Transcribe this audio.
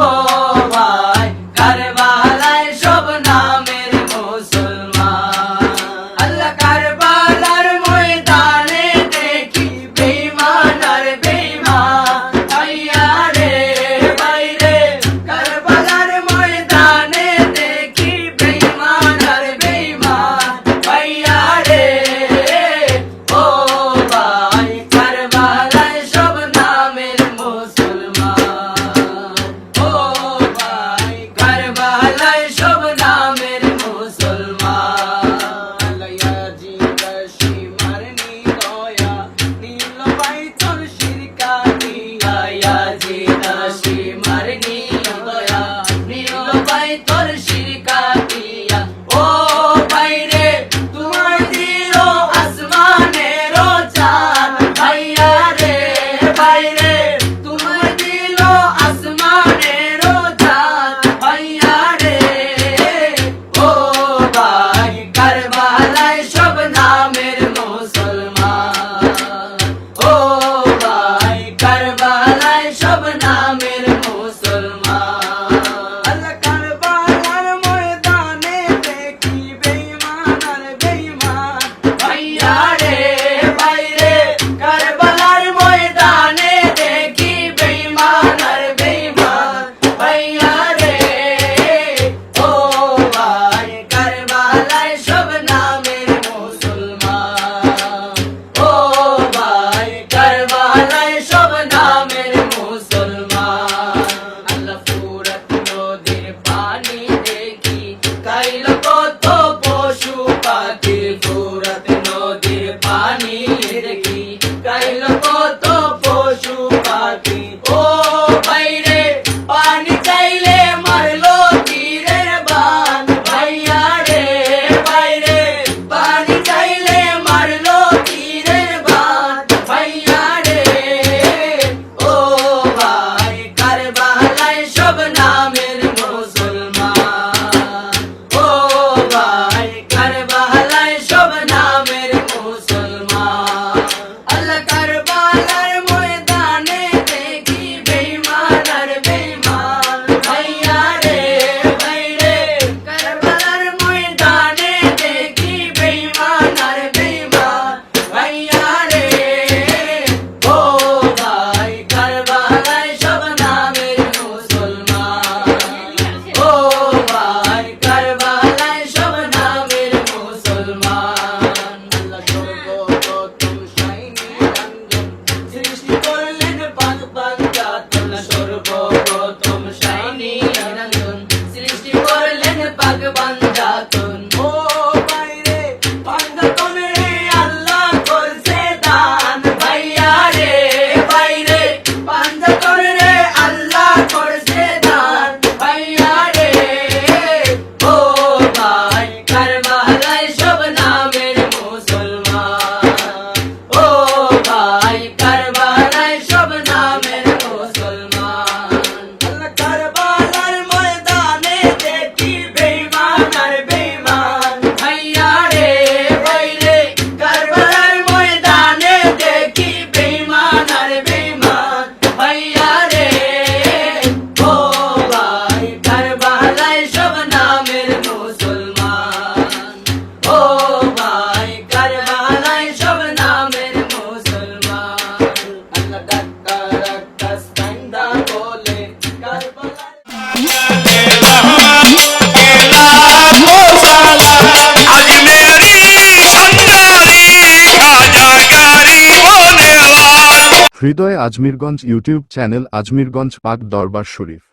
Oh. Karba স্বরূপ হৃদয় Ajmiriganj YouTube channel Ajmiriganj পাক দরবার শরীফ।